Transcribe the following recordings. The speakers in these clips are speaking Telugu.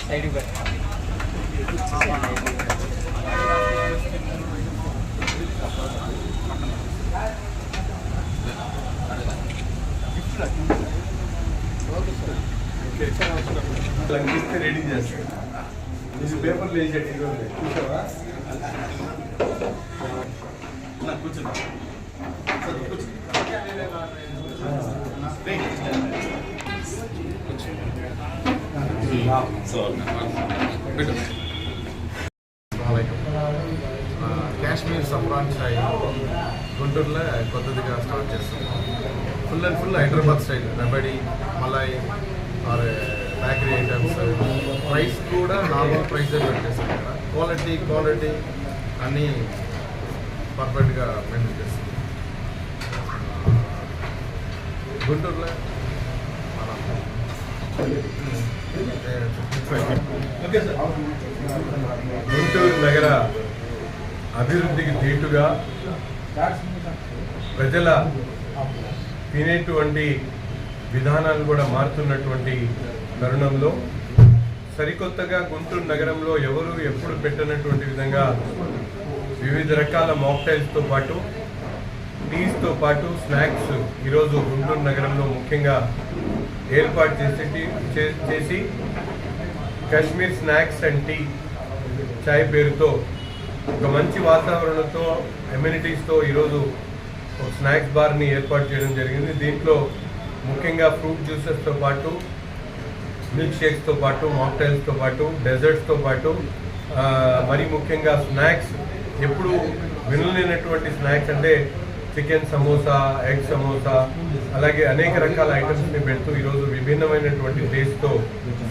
సైడ్కి పెట్టాలి లంకిస్తే రెడీ చేస్తాను ఇది పేపర్లు వేసాడు ఈరోజు చూసావా నా కూర్చున్నా కాశ్మీర్ సఫ్రాన్ చాయ్ గుంటూరులో కొత్తదిగా స్టార్ట్ చేస్తున్నాం full and full Hyderabad style rabdi malai or bakery items price కూడా నార్మల్ ప్రైస్ పెట్టేస్తాం ఇక్కడ క్వాలిటీ క్వాలిటీ అన్నీ పర్ఫెక్ట్గా మెయింటైన్ చేస్తుంది గుంటూరులో మన గుంటూరు నగర అభివృద్ధికి దీటుగా ప్రజల తినేటువంటి విధానాలు కూడా మారుతున్నటువంటి తరుణంలో సరికొత్తగా గుంటూరు నగరంలో ఎవరు ఎప్పుడు పెట్టనటువంటి విధంగా వివిధ రకాల మాక్టైల్స్తో పాటు టీస్తో పాటు స్నాక్స్ ఈరోజు గుంటూరు నగరంలో ముఖ్యంగా ఏర్పాటు చేసి చే- చేసి Kashmir snacks and tea chai పేరుతో ఒక మంచి వాతావరణంతో ఎమ్యూనిటీస్తో ఈరోజు ఒక స్నాక్స్ బార్ని ఏర్పాటు చేయడం జరిగింది. దీంట్లో ముఖ్యంగా ఫ్రూట్ జ్యూసెస్తో పాటు మిల్క్ షేక్స్తో పాటు మాక్టైల్స్తో పాటు డెజర్ట్స్తో పాటు మరీ మరి ముఖ్యంగా స్నాక్స్ ఎప్పుడు వినలేనటువంటి స్నాక్స్ అంటే చికెన్ సమోసా ఎగ్ సమోసా అలాగే అనేక రకాల ఐటమ్స్ని పెడుతూ ఈరోజు విభిన్నమైనటువంటి టేస్ట్తో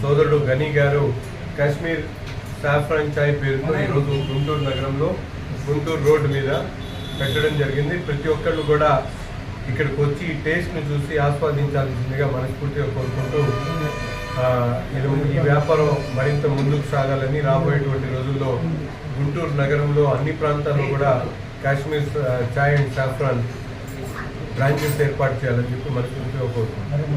సోదరుడు గనీ గారు కాశ్మీర్ సాఫ్రాన్ చాయ్ పేరుతో ఈరోజు గుంటూరు నగరంలో గుంటూరు రోడ్డు మీద పెట్టడం జరిగింది. ప్రతి ఒక్కళ్ళు కూడా ఇక్కడికి వచ్చి ఈ టేస్ట్ని చూసి ఆస్వాదించాల్సిందిగా మనస్ఫూర్తిగా కోరుకుంటూ ఇది ఈ వ్యాపారం మరింత ముందుకు సాగాలని రాబోయేటువంటి రోజుల్లో గుంటూరు నగరంలో అన్ని ప్రాంతాల్లో కూడా Kashmir chai and saffron branches ఏర్పాటు చేయాలని చెప్పి మనకు ఉపయోగపడుతుంది